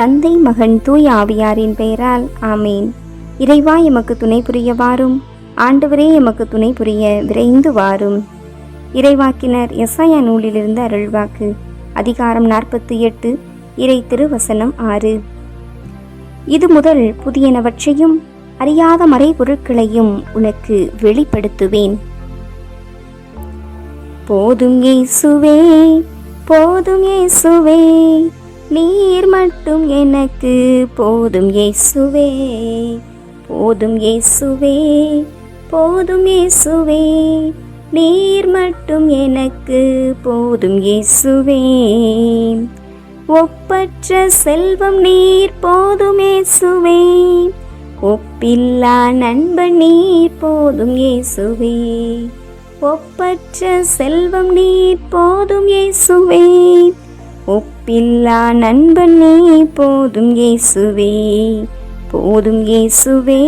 தந்தை மகன் தூய் ஆவியாரின் பெயரால் ஆமேன். இறைவா எமக்கு துணை புரிய வாரும் ஆண்டவரே எமக்கு துணை புரிய விரைந்து வாரும். இறைவாக்கினர் எஸ்ஐயா நூலிலிருந்து அருள்வாக்கு. அதிகாரம் நாற்பத்தி எட்டு இறை திருவசனம் ஆறு. இது முதல் புதியனவற்றையும் அறியாத மறைபொருட்களையும் உனக்கு வெளிப்படுத்துவேன். போதும் இயேசுவே போதும் இயேசுவே நீர் மட்டும் எனக்கு போதும் இயேசுவே போதும் இயேசுவே போதும் இயேசுவே. நீர் மட்டும் எனக்கு போதும் இயேசுவே. ஒப்பற்ற செல்வம் நீர் போதும் இயேசுவே. ஒப்பில்லா நண்பன் நீர் போதும் இயேசுவே. ஒப்பற்ற செல்வம் நீர் போதும் இயேசுவே. ஒப்பில்லா நண்பன் நீ போதும் இயேசுவே. போதும் இயேசுவே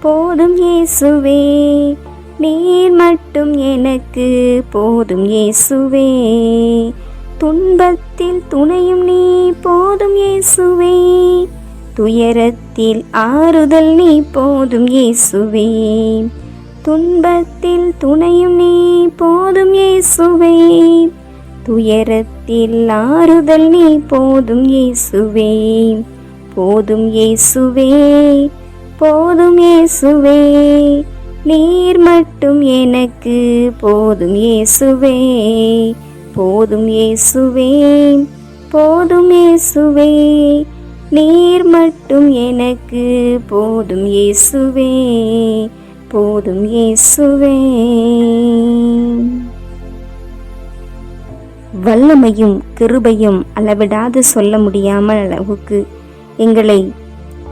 போதும் இயேசுவே. நீர் மட்டும் எனக்கு போதும் இயேசுவே. துன்பத்தில் துணையும் நீ போதும் இயேசுவே. துயரத்தில் ஆறுதல் நீ போதும் இயேசுவே. துன்பத்தில் துணையும் நீ போதும் இயேசுவே. துயரத்தில் ஆறுதல் நீ போதும் இயேசுவே. போதும் இயேசுவே போதும் இயேசுவே. நீர் மட்டும் எனக்கு போதும் இயேசுவே. போதும் இயேசுவே போதும் இயேசுவே. நீர் மட்டும் எனக்கு போதும் இயேசுவே போதும் இயேசுவே. வல்லமையும் கிருபையும் அளவிடாது சொல்ல முடியாமல் அளவுக்கு எங்களை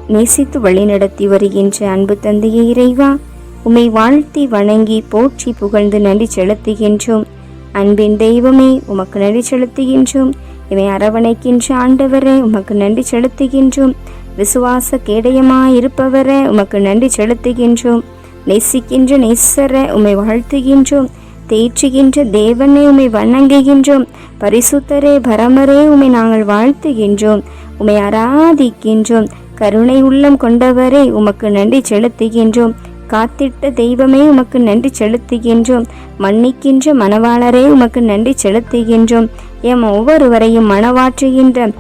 நேசித்து வழிநடத்தி வருகின்ற அன்பு தந்தையை இறைவா உம்மை வாழ்த்தி வணங்கி போற்றி புகழ்ந்து நன்றி செலுத்துகின்றோம். அன்பின் தெய்வமே உமக்கு நன்றி செலுத்துகின்றோம். இவை அரவணைக்கின்ற ஆண்டவரே உமக்கு நன்றி செலுத்துகின்றோம். விசுவாச கேடயமாயிருப்பவரே உமக்கு நன்றி செலுத்துகின்றோம். நேசிக்கின்ற நேசர உம்மை வாழ்த்துகின்றோம். தேற்றுகின்ற தேவனே உமை வணங்குகின்றோம். பரிசுத்தரே பரமரே உமை நாங்கள் வாழ்த்துகின்றோம். உமை ஆராதிக்கின்றோம். கருணை உள்ளம் கொண்டவரே உமக்கு நன்றி செலுத்துகின்றோம். காத்திட்ட தெய்வமே உமக்கு நன்றி செலுத்துகின்றோம். மன்னிக்கின்ற மணவாளரே உமக்கு நன்றி செலுத்துகின்றோம். எம் ஒவ்வொருவரையும் மனவாற்றுகின்ற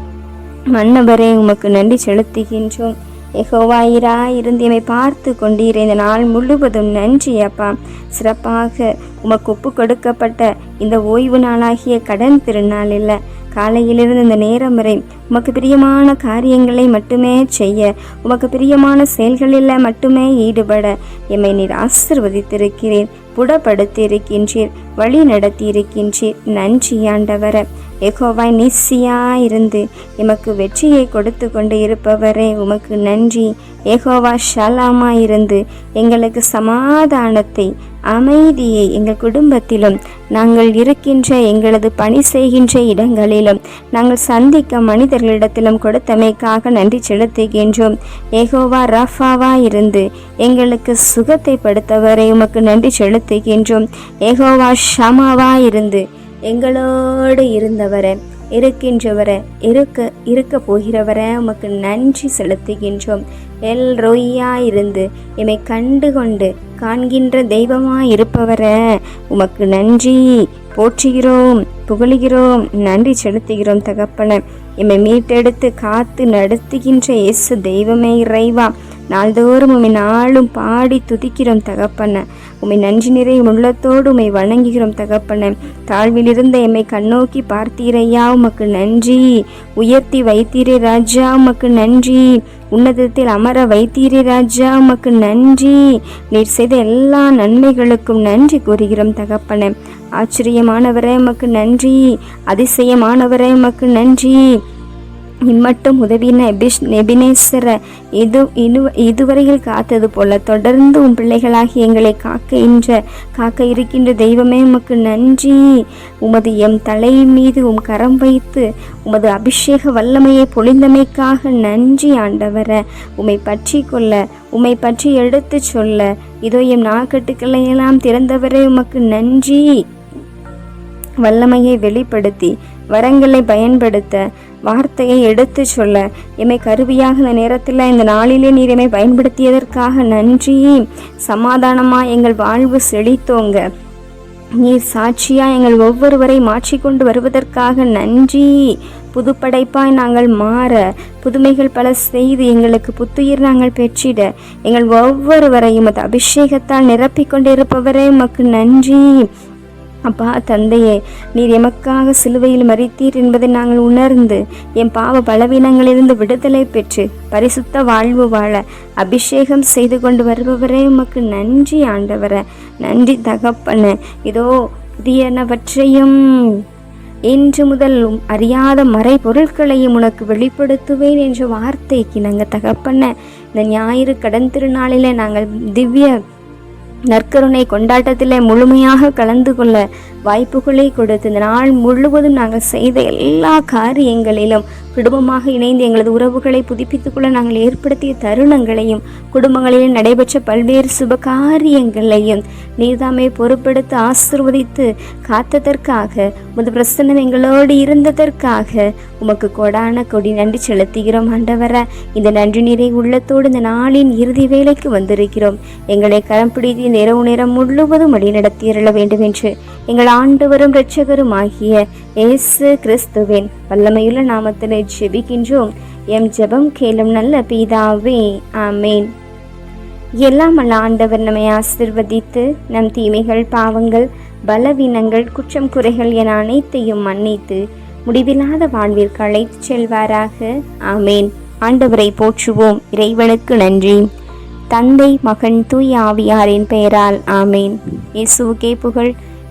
மன்னவரே உமக்கு நன்றி செலுத்துகின்றோம். எகோவாயிரா இருந்து எம்மை பார்த்து கொண்டீர். இந்த நாள் முழுவதும் நன்றி அப்பா. சிறப்பாக உமக்கு ஒப்பு கொடுக்கப்பட்ட இந்த ஓய்வு நாளாகிய கடன் திருநாள் இல்லை. காலையிலிருந்து இந்த நேரம் வரை உமக்கு பிரியமான காரியங்களை மட்டுமே செய்ய உமக்கு பிரியமான செயல்களில் மட்டுமே ஈடுபட எம்மை நீர் ஆசிர்வதித்திருக்கிறீர் புடப்படுத்தியிருக்கின்றீர் வழி நடத்தியிருக்கின்றீர் நன்றி ஆண்டவர. எகோவாய் நிசியா இருந்து எமக்கு வெற்றியை கொடுத்து கொண்டு இருப்பவரே உமக்கு நன்றி. ஏகோவா ஷலாமா இருந்து எங்களுக்கு சமாதானத்தை அமைதியை எங்கள் குடும்பத்திலும் நாங்கள் இருக்கின்ற எங்களது பணி செய்கின்ற இடங்களிலும் நாங்கள் சந்திக்க மனிதர்களிடத்திலும் கொடுத்தமைக்காக நன்றி செலுத்துகின்றோம். ஏகோவா ரஃபாவா இருந்து எங்களுக்கு சுகத்தை படுத்தவரை உமக்கு நன்றி செலுத்துகின்றோம். ஏகோவா ஷமாவா இருந்து எங்களோடு இருந்தவரை இருக்கின்றவரை இருக்க இருக்க போகிறவரை உமக்கு நன்றி செலுத்துகின்றோம். எல் ரொய்யா இருந்து எம்மை கண்டு கொண்டு காண்கின்ற தெய்வமாக இருப்பவரை உமக்கு நன்றி. போற்றுகிறோம் புகழுகிறோம் நன்றி செலுத்துகிறோம் தகப்பன. எம்மை மீட்டெடுத்து காத்து நடத்துகின்ற இயேசு தெய்வமே இறைவா. நாள்தோறும் உம்மை நாளும் பாடி துதிக்கிறோம் தகப்பன. உம்மை நன்றி நிறை உள்ளத்தோடு உம்மை வணங்குகிறோம் தகப்பன. தாழ்விலிருந்த எம்மை கண்ணோக்கி பார்த்தீரையா உமக்கு நன்றி. உயர்த்தி வைத்தீரே ராஜா உமக்கு நன்றி. உன்னதத்தில் அமர வைத்தீரே ராஜா உமக்கு நன்றி. நீர் செய்த எல்லா நன்மைகளுக்கும் நன்றி கூறுகிறோம் தகப்பன. ஆச்சரியமானவரே உமக்கு நன்றி. அதிசயமானவரே உமக்கு நன்றி. இம்மட்டும் உதவின எபிஷ் நெபினேசர இது இனு இதுவரையில் காத்தது போல. தொடர்ந்து உன் பிள்ளைகளாகி எங்களை காக்க என்ற காக்க இருக்கின்ற தெய்வமே உமக்கு நன்றி. உமது எம் தலை மீது உம் கரம் வைத்து உமது அபிஷேக வல்லமையை பொழிந்தமைக்காக நன்றி ஆண்டவர. உம்மை பற்றி கொள்ள உம்மை பற்றி எடுத்து சொல்ல இதோ எம் நாக்கட்டுக்களையெல்லாம் திறந்தவரே உமக்கு நன்றி. வல்லமையை வெளிப்படுத்தி வரங்களை பயன்படுத்த வார்த்தையை எடுத்து சொல்ல. எம்மை கருவியாக இந்த நேரத்தில் இந்த நாளிலே நீர் எம்மை பயன்படுத்தியதற்காக நன்றி. சமாதானமாக எங்கள் வாழ்வு செழித்தோங்க. நீர் சாட்சியா எங்கள் ஒவ்வொருவரை மாற்றிக்கொண்டு வருவதற்காக நன்றி. புதுப்படைப்பாய் நாங்கள் மாற. புதுமைகள் பல செய்து எங்களுக்கு புத்துயிர் நாங்கள் பெற்றிட. எங்கள் ஒவ்வொருவரையும் அது அபிஷேகத்தால் நிரப்பிக் கொண்டிருப்பவரே உமக்கு நன்றி. அப்பா தந்தையே நீர் எமக்காக சிலுவையில் மறித்தீர் என்பதை நாங்கள் உணர்ந்து என் பாவ பலவீனங்களிலிருந்து விடுதலை பெற்று பரிசுத்த வாழ்வு வாழ அபிஷேகம் செய்து கொண்டு வருபவரே உமக்கு நன்றி ஆண்டவர. நன்றி தகப்பன. இதோ புதியனவற்றையும் இன்று முதல் அறியாத மறை பொருட்களையும் உனக்கு வெளிப்படுத்துவேன் என்ற வார்த்தைக்கு நாங்கள் தகப்பன இந்த ஞாயிறு கடன் திருநாளில் நாங்கள் திவ்ய நற்கருணை கொண்டாட்டத்தில் முழுமையாக கலந்து கொள்ள வாய்ப்புகளை கொடுத்து இந்த நாள் முழுவதும் நாங்கள் செய்த எல்லா காரியங்களிலும் குடும்பமாக இணைந்து எங்களது உறவுகளை புதுப்பித்துக்கொள்ள நாங்கள் ஏற்படுத்திய தருணங்களையும் குடும்பங்களில் நடைபெற்ற பல்வேறு சுப காரியங்களையும் நீதாமே பொறுப்பெடுத்து ஆசிர்வதித்து காத்ததற்காக உமது பிரசன்னம் எங்களோடு இருந்ததற்காக உமக்கு கொடான கொடி நன்றி செலுத்துகிறோம் ஆண்டவர. இந்த நன்றி நிறை உள்ளத்தோடு இந்த நாளின் இறுதி வேலைக்கு வந்திருக்கிறோம். எங்களை கரம் பிடித்து இரவு நேரம் முழுவதும் வழிநடத்தியிருள வேண்டும் என்று எங்கள் ஆண்டவரும் இரட்சகரும் ஆகிய இயேசு கிறிஸ்துவின் வல்லமையுள்ள நாமத்தினை ஜெபிக்கின்றோம். எம் ஜெபம் கேளும் நல்ல பீதாவே ஆமேன். எல்லாம் அல்ல ஆண்டவர் நம்மை ஆசிர்வதித்து நம் தீமைகள் பாவங்கள் பலவீனங்கள் குற்றம் குறைகள் என அனைத்தையும் மன்னித்து முடிவில்லாத வாழ்விற்கு அழைத்து செல்வாராக. ஆமேன். ஆண்டவரை போற்றுவோம். இறைவனுக்கு நன்றி. தந்தை மகன் தூய் ஆவியாரின் பெயரால் ஆமேன். இயேசுவுக்கே புகழ்.